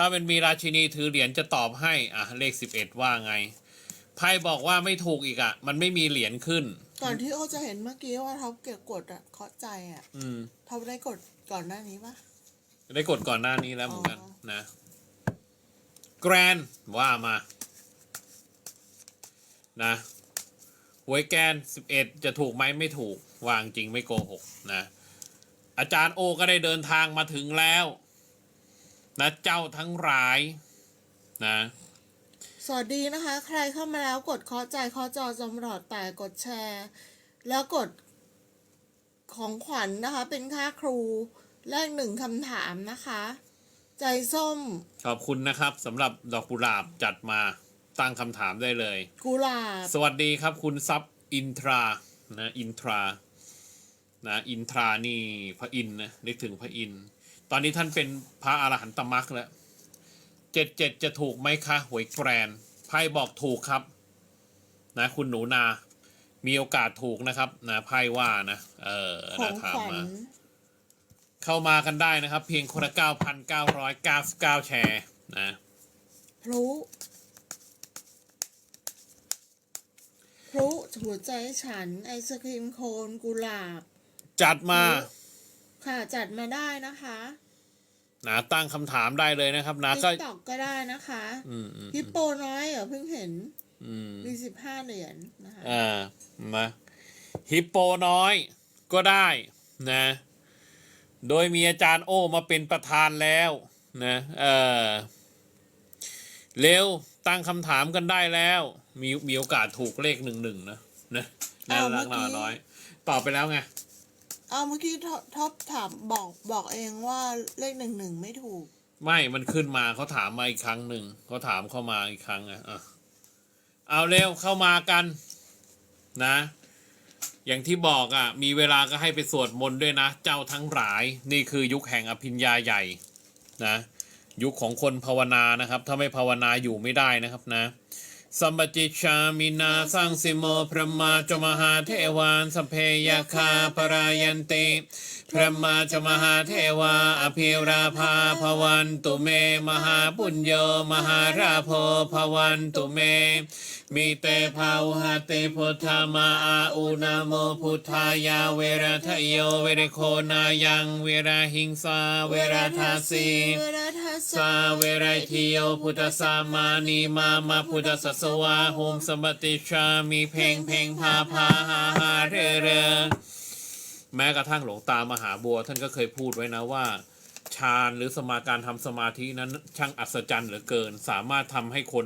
ถ้าเป็นมีราชินีถือเหรียญจะตอบให้อะเลขสิบเอ็ดว่าไงไพ่บอกว่าไม่ถูกอีกอะ มันไม่มีเหรียญขึ้น ก่อนที่โอจะเห็นเมื่อกี้ว่าท็อปเก็บกดอะเคาะใจอะอืมท็อปได้กดก่อนหน้านี้ปะได้กดก่อนหน้านี้แล้วเหมือนกันอ๋อนะแกรนว่ามา นะหวยแกนสิบเอ็ดจะถูกไหมไม่ถูก วางจริงไม่โกหกนะ อาจารย์โอก็ได้เดินทางมาถึงแล้ว นะเจ้าทั้งหลายนะสวัสดีนะคะ ใครเข้ามาแล้วกดเคาะใจเคาะจอจอมหลอดแต่กดแชร์ แล้วกดของขวัญนะคะ เป็นค่าครูแลกหนึ่งคำถามนะคะ ใจส้ม ขอบคุณนะครับสำหรับดอกกุหลาบจัดมาตั้งคำถามได้เลย กุหลาบ สวัสดีครับคุณซับอินทรานะอินทรานะอินทรานี่พระอินทร์นะนึกถึงพระอินทร์ ตอนนี้ท่านเป็นพระอรหันตมรรคแล้วเจ็ดเจ็ดจะถูกไหมคะหวยแกรนไพ่บอกถูกครับ นะ คุณหนูนา มีโอกาสถูกนะครับ นะไพ่ว่านะเออขอนะงถามขวัญมาเข้ามากันได้นะครับ เพียงคนละเก้าพันเก้าร้อยเก้าสิบเก้าแชร์นะพลุพลุหัวใจฉัน ไอศครีมโคนกุหลาบ จัดมา ค่ะจัดมาได้นะคะนะตั้งคำถามได้เลยนะครับนะติ๊ก็กตอกก็ได้นะคะอืมอืมฮิปโปน้อยเหรอเพิ่งเห็นอืมมีสิบห้าเหรียญนะคะอ่ามาฮิปโปน้อยก็ได้นะ โดยมีอาจารย์โอมาเป็นประธานแล้วนะเออเร็วตั้งคำถามกันได้แล้ว มีมีโอกาสถูกเลขหนึ่งหนึ่งนะนะน่ารักน่าน้อยตอบไปแล้วไง เอาเมื่อกี้ท็อปท็อปถามบอกบอกเองว่าเลขหนึ่งหนึ่งไม่ถูก ไม่มันขึ้นมาเขาถามมาอีกครั้งหนึ่งเขาถามเข้ามาอีกครั้งอะอะเอาเร็วเข้ามากัน นะ อย่างที่บอกอะ มีเวลาก็ให้ไปสวดมนต์ด้วยนะ เจ้าทั้งหลาย นี่คือยุคแห่งอภิญญาใหญ่ นะ ยุคของคนภาวนานะครับ ถ้าไม่ภาวนาอยู่ไม่ได้นะครับนะ สัมปจิชามินาสังสิโมพระมาจมหาเทวานสเพยคาปรายันติพระมาจมหาเทวาอภิราภาภวันตุเม มหาปุญโยมหาราโพภวันตุเม มีเตภาวหะเตพุทธามาอาอุนาโมพุทธายาเวรทโยเวรโคนายังเวราหิงสาเวราทาสีสาเวรทิโยพุทธสามานีมามาพุทธสสวาโหมสมบติชามีเพลงเพลงพาพาหาหาเรเรแม้กระทั่งหลวงตามหาบัว ท่านก็เคยพูดไว้นะว่าฌานหรือสมาการทำสมาธินั้นช่างอัศจรรย์เหลือเกิน สามารถทำให้คน